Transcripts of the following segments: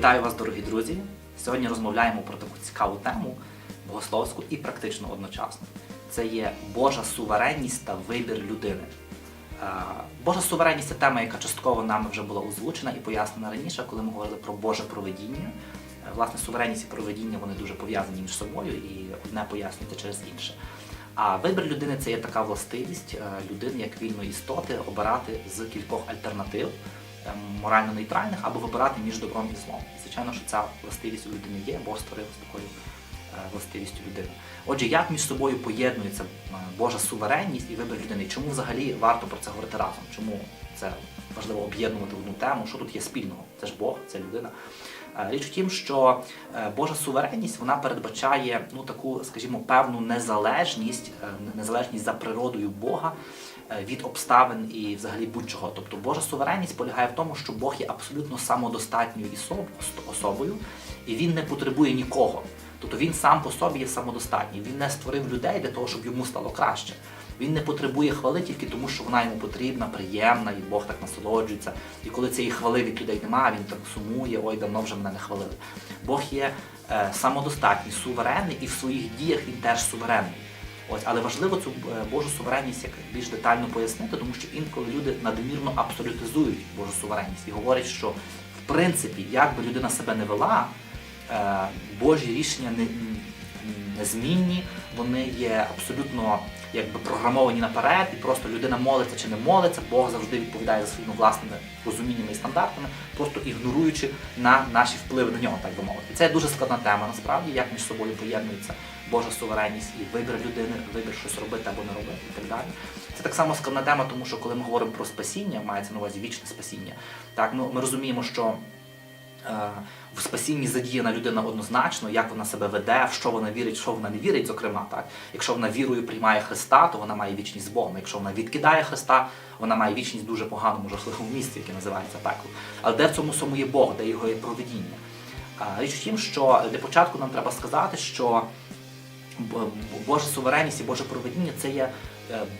Вітаю вас, дорогі друзі! Сьогодні розмовляємо про таку цікаву тему богословську і практичну одночасно. Це є Божа суверенність та вибір людини. Е, Божа суверенність це тема, яка частково нами вже була озвучена і пояснена раніше, коли ми говорили про Боже проведіння. Е, Власне, суверенність і проведіння вони дуже пов'язані між собою і одне пояснюється через інше. А вибір людини це є така властивість е, людини як вільної істоти обирати з кількох альтернатив морально нейтральних або вибирати між добром і злом. І, звичайно, що ця властивість у людини є, Бог створив з такою е, властивістю людини. Отже, як між собою поєднується е, Божа суверенність і вибір людини? Чому взагалі варто про це говорити разом? Чому це важливо об'єднувати одну тему? Що тут є спільного? Це ж Бог, це людина. Е, Річ у тім, що Божа суверенність вона передбачає ну таку, скажімо, певну незалежність, незалежність за природою Бога від обставин і взагалі будь-чого. Тобто Божа суверенність полягає в тому, що Бог є абсолютно самодостатньою особою, і він не потребує нікого. Тобто він сам по собі є самодостатній. Він не створив людей для того, щоб йому стало краще. Він не потребує хвали тільки тому, що вона йому потрібна, приємна, і Бог так насолоджується. І коли цієї хвали від людей немає, він так сумує, ой, давно вже мене не хвалили. Бог є е, самодостатній, суверенний, і в своїх діях він теж суверенний. Ось, але важливо цю е, Божу суверенність як більш детально пояснити, тому що інколи люди надмірно абсолютизують Божу суверенність і говорять, що в принципі, як би людина себе не вела, е, Божі рішення не, незмінні, вони є абсолютно якби програмовані наперед, і просто людина молиться чи не молиться, Бог завжди відповідає за своїми власними розуміннями і стандартами, просто ігноруючи на наші впливи на нього, так би мовити. Це дуже складна тема насправді, як між собою поєднується Божа суверенність і вибір людини, вибір щось робити або не робити і так далі. Це так само складна тема, тому що коли ми говоримо про спасіння, мається на увазі вічне спасіння. Так, ми, ми розуміємо, що в спасінні задіяна людина однозначно, як вона себе веде, в що вона вірить, в що вона не вірить, зокрема, так. Якщо вона вірою приймає Христа, то вона має вічність з Богом. Якщо вона відкидає Христа, вона має вічність в дуже поганому, жахливому місці, яке називається пекло. Але де в цьому самому є Бог, де його є проведіння? Річ в тім, що для початку нам треба сказати, що Божа суверенність і Боже проведіння це є е,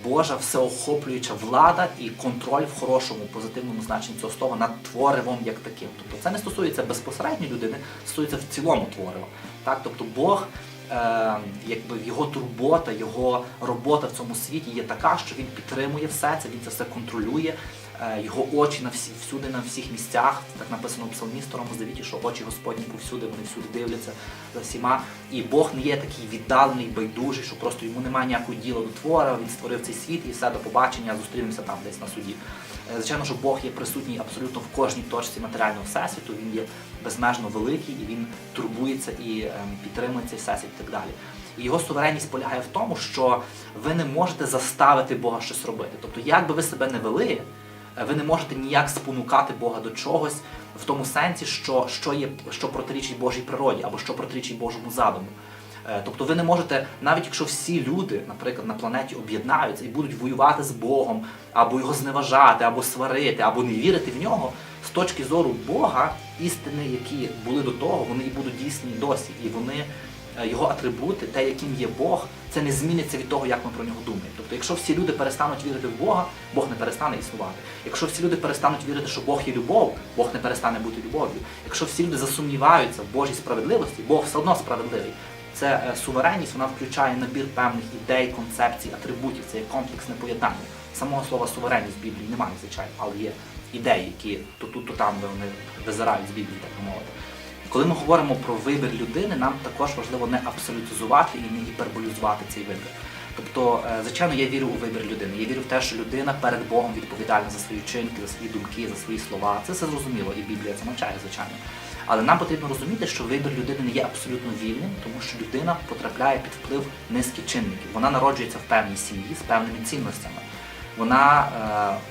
Божа всеохоплююча влада і контроль в хорошому, позитивному значенні цього слова над творивом як таким. Тобто це не стосується безпосередньо людини, стосується в цілому творива. Так? Тобто Бог, е, якби його турбота, його робота в цьому світі є така, що він підтримує все це, він це все контролює. Е, Його очі на всі всюди, на всіх місцях, так написано в псалмі Старому Завіті, що очі Господні повсюди, вони всюди дивляться за всіма. І Бог не є такий віддалений, байдужий, що просто йому немає ніякого діла до твора, він створив цей світ і все до побачення, зустрінемося там десь на суді. Е, Звичайно, що Бог є присутній абсолютно в кожній точці матеріального всесвіту, він є безмежно великий і він турбується і ем, підтримує цей всесвіт і так далі. І його суверенність полягає в тому, що ви не можете заставити Бога щось робити. Тобто, як би ви себе не вели, ви не можете ніяк спонукати Бога до чогось в тому сенсі, що, що є що протирічить Божій природі або що протирічить Божому задуму. Е, Тобто ви не можете, навіть якщо всі люди, наприклад, на планеті об'єднаються і будуть воювати з Богом, або його зневажати, або сварити, або не вірити в нього, з точки зору Бога, істини, які були до того, вони і будуть дійсні досі. І вони, е, його атрибути, те, яким є Бог, це не зміниться від того, як ми про нього думаємо. Тобто, якщо всі люди перестануть вірити в Бога, Бог не перестане існувати. Якщо всі люди перестануть вірити, що Бог є любов, Бог не перестане бути любов'ю. Якщо всі люди засумніваються в Божій справедливості, Бог все одно справедливий. Це е, суверенність, вона включає набір певних ідей, концепцій, атрибутів, це є комплексне поєднання. Самого слова суверенність в Біблії немає, звичайно, але є ідеї, які то тут, то там вони визирають з Біблії, так би мовити. Коли ми говоримо про вибір людини, нам також важливо не абсолютизувати і не гіперболізувати цей вибір. Тобто, е, звичайно, я вірю у вибір людини. Я вірю в те, що людина перед Богом відповідальна за свої вчинки, за свої думки, за свої слова. Це все зрозуміло, і Біблія це навчає, звичайно. Але нам потрібно розуміти, що вибір людини не є абсолютно вільним, тому що людина потрапляє під вплив низки чинників. Вона народжується в певній сім'ї з певними цінностями. Вона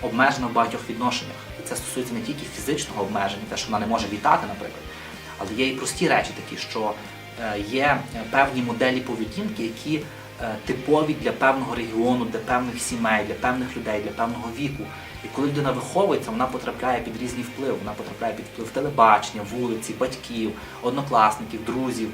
е, обмежена в багатьох відношеннях. І це стосується не тільки фізичного обмеження, те, що вона не може вітати, наприклад, але є і прості речі такі, що е, є е, певні моделі поведінки, які е, типові для певного регіону, для певних сімей, для певних людей, для певного віку. І коли людина виховується, вона потрапляє під різні впливи. Вона потрапляє під вплив телебачення, вулиці, батьків, однокласників, друзів,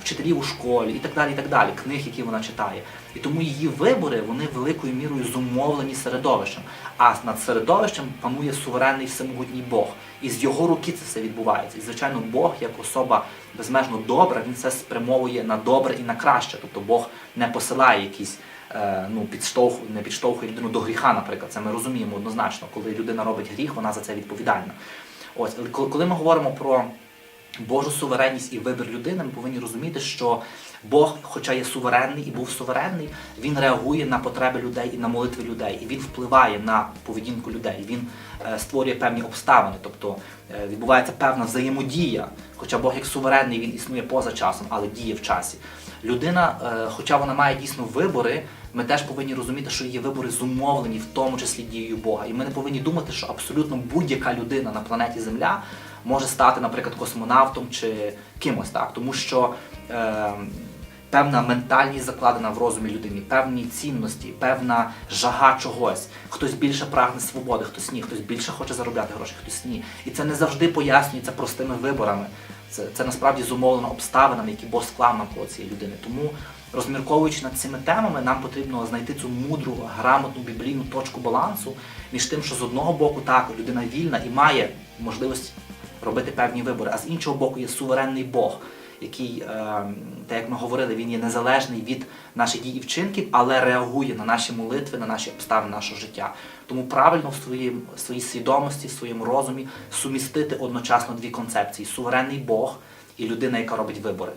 вчителів у школі і так далі, і так далі, книг, які вона читає. І тому її вибори вони великою мірою зумовлені середовищем. А над середовищем панує суверенний всемогутній Бог. І з його руки це все відбувається. І звичайно, Бог, як особа безмежно добра, він це спрямовує на добре і на краще. Тобто Бог не посилає якісь е, ну, підштовх, не підштовхує людину до гріха, наприклад. Це ми розуміємо однозначно. Коли людина робить гріх, вона за це відповідальна. Ось, коли ми говоримо про Божу суверенність і вибір людини, ми повинні розуміти, що Бог, хоча є суверенний і був суверенний, він реагує на потреби людей і на молитви людей, і він впливає на поведінку людей. Він е, створює певні обставини, тобто е, відбувається певна взаємодія. Хоча Бог як суверенний, він існує поза часом, але діє в часі. Людина, е, хоча вона має дійсно вибори, ми теж повинні розуміти, що її вибори зумовлені, в тому числі дією Бога. І ми не повинні думати, що абсолютно будь-яка людина на планеті Земля може стати, наприклад, космонавтом чи кимось так, тому що е, певна ментальність закладена в розумі людини, певні цінності, певна жага чогось. Хтось більше прагне свободи, хтось ні, хтось більше хоче заробляти гроші, хтось ні. І це не завжди пояснюється простими виборами. Це, це насправді зумовлено обставинами, які Бог склав навколо цієї людини. Тому, розмірковуючи над цими темами, нам потрібно знайти цю мудру, грамотну біблійну точку балансу між тим, що з одного боку так людина вільна і має можливість робити певні вибори, а з іншого боку є суверенний Бог, який, е, так як ми говорили, він є незалежний від наших дій і вчинків, але реагує на наші молитви, на наші обставини нашого життя. Тому правильно в своїй, в своїй свідомості, в своєму розумі сумістити одночасно дві концепції: суверенний Бог і людина, яка робить вибори.